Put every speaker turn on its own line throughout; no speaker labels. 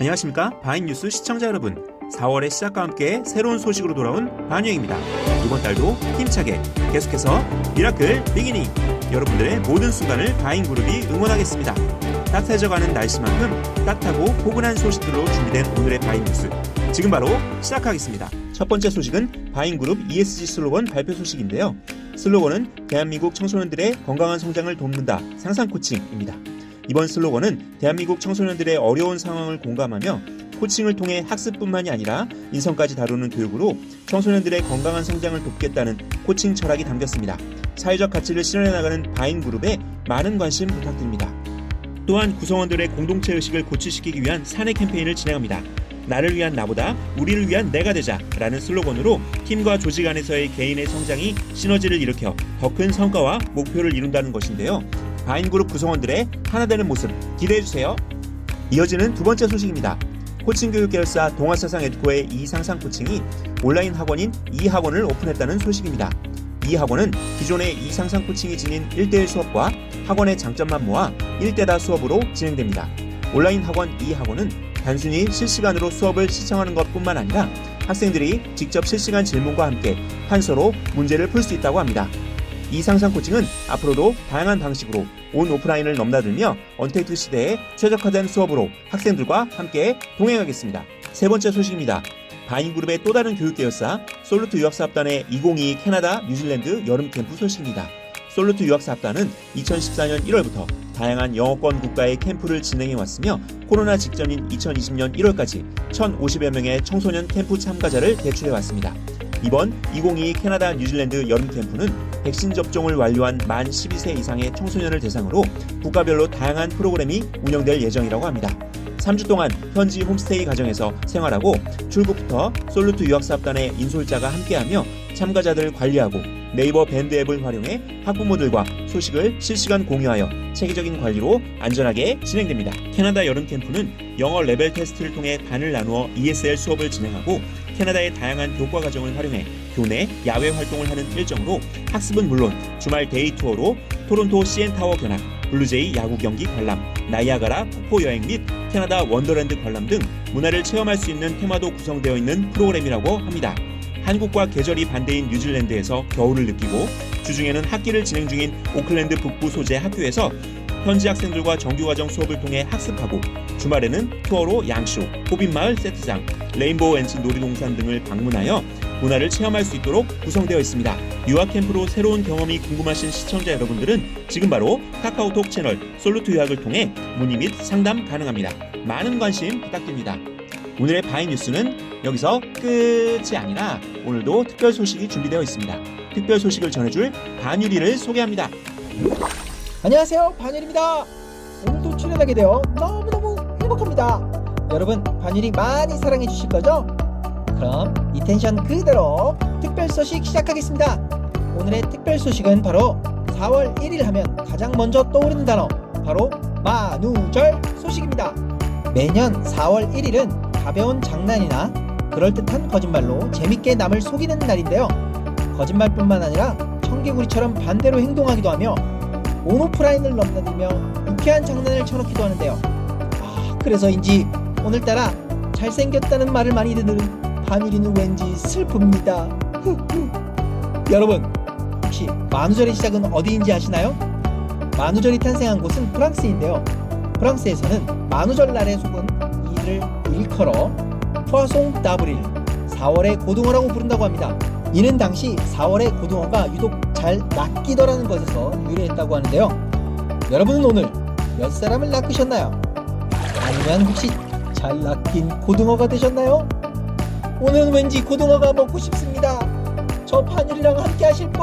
안녕하십니까? 바인뉴스 시청자 여러분. 4월의 시작과 함께 새로운 소식으로 돌아온 반유행입니다. 이번 달도 힘차게 계속해서 미라클 비기닝. 여러분들의 모든 순간을 바인그룹이 응원하겠습니다. 따뜻해져가는 날씨만큼 따뜻하고 포근한 소식들로 준비된 오늘의 바인뉴스. 지금 바로 시작하겠습니다. 첫 번째 소식은 바인그룹 ESG 슬로건 발표 소식인데요. 슬로건은 대한민국 청소년들의 건강한 성장을 돕는다. 상상 코칭입니다 이번 슬로건은 대한민국 청소년들의 어려운 상황을 공감하며 코칭을 통해 학습뿐만이 아니라 인성까지 다루는 교육으로 청소년들의 건강한 성장을 돕겠다는 코칭 철학이 담겼습니다. 사회적 가치를 실현해 나가는 바인 그룹에 많은 관심 부탁드립니다. 또한 구성원들의 공동체 의식을 고취시키기 위한 사내 캠페인을 진행합니다. 나를 위한 나보다 우리를 위한 내가 되자 라는 슬로건으로 팀과 조직 안에서의 개인의 성장이 시너지를 일으켜 더 큰 성과와 목표를 이룬다는 것인데요. 바인그룹 구성원들의 하나 되는 모습 기대해 주세요. 이어지는 두 번째 소식입니다. 코칭 교육 계열사 동아사상 에듀코의 이상상 코칭이 온라인 학원인 이 학원을 오픈했다는 소식입니다. 이 학원은 기존의 이상상 코칭이 지닌 1대1 수업과 학원의 장점만 모아 1대다 수업으로 진행됩니다. 온라인 학원 이 학원은 단순히 실시간으로 수업을 시청하는 것뿐만 아니라 학생들이 직접 실시간 질문과 함께 판서로 문제를 풀 수 있다고 합니다. 이 상상 코칭은 앞으로도 다양한 방식으로 온 오프라인을 넘나들며 언택트 시대에 최적화된 수업으로 학생들과 함께 동행하겠습니다. 세 번째 소식입니다. 바인그룹의 또 다른 교육 계열사 솔루트 유학사업단의 2022 캐나다 뉴질랜드 여름 캠프 소식입니다. 솔루트 유학사업단은 2014년 1월부터 다양한 영어권 국가의 캠프를 진행해 왔으며 코로나 직전인 2020년 1월까지 1,050여 명의 청소년 캠프 참가자를 대출해 왔습니다. 이번 2022 캐나다 뉴질랜드 여름 캠프는 백신 접종을 완료한 만 12세 이상의 청소년을 대상으로 국가별로 다양한 프로그램이 운영될 예정이라고 합니다. 3주 동안 현지 홈스테이 가정에서 생활하고 출국부터 솔루트 유학사업단의 인솔자가 함께하며 참가자들을 관리하고 네이버 밴드 앱을 활용해 학부모들과 소식을 실시간 공유하여 체계적인 관리로 안전하게 진행됩니다. 캐나다 여름 캠프는 영어 레벨 테스트를 통해 반을 나누어 ESL 수업을 진행하고 캐나다의 다양한 교과 과정을 활용해 교내 야외 활동을 하는 일정으로 학습은 물론 주말 데이 투어로 토론토 CN타워 견학, 블루제이 야구 경기 관람, 나이아가라 폭포 여행 및 캐나다 원더랜드 관람 등 문화를 체험할 수 있는 테마도 구성되어 있는 프로그램이라고 합니다. 한국과 계절이 반대인 뉴질랜드에서 겨울을 느끼고 주중에는 학기를 진행 중인 오클랜드 북부 소재 학교에서 현지 학생들과 정규과정 수업을 통해 학습하고 주말에는 투어로 양쇼, 호빗마을 세트장, 레인보우 엔진 놀이동산 등을 방문하여 문화를 체험할 수 있도록 구성되어 있습니다. 유학 캠프로 새로운 경험이 궁금하신 시청자 여러분들은 지금 바로 카카오톡 채널 솔루트 유학을 통해 문의 및 상담 가능합니다. 많은 관심 부탁드립니다. 오늘의 바이 뉴스는 여기서 끝이 아니라 오늘도 특별 소식이 준비되어 있습니다. 특별 소식을 전해줄 반유리를 소개합니다.
안녕하세요 반일입니다 오늘도 출연하게 되어 너무너무 행복합니다 여러분 반일이 많이 사랑해 주실 거죠? 그럼 이 텐션 그대로 특별 소식 시작하겠습니다 오늘의 특별 소식은 바로 4월 1일 하면 가장 먼저 떠오르는 단어 바로 만우절 소식입니다 매년 4월 1일은 가벼운 장난이나 그럴듯한 거짓말로 재밌게 남을 속이는 날인데요 거짓말뿐만 아니라 청개구리처럼 반대로 행동하기도 하며 온오프라인을 넘나들며 유쾌한 장난을 쳐놓기도 하는데요. 아, 그래서인지 오늘따라 잘생겼다는 말을 많이 듣는 반일이는 왠지 슬픕니다. 여러분, 혹시 만우절의 시작은 어디인지 아시나요? 만우절이 탄생한 곳은 프랑스인데요. 프랑스에서는 만우절 날에 속은 이를 일컬어 포아송 다브릴 4월의 고등어라고 부른다고 합니다. 이는 당시 4월의 고등어가 유독 잘 낚이더라는 것에서 유래했다고 하는데요. 여러분은 오늘 몇 사람을 낚으셨나요? 아니면 혹시 잘 낚인 고등어가 되셨나요? 오늘은 왠지 고등어가 먹고 싶습니다. 저 판율이랑 함께 하실 분.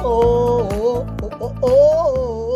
어, 오, 오, 오, 오, 오.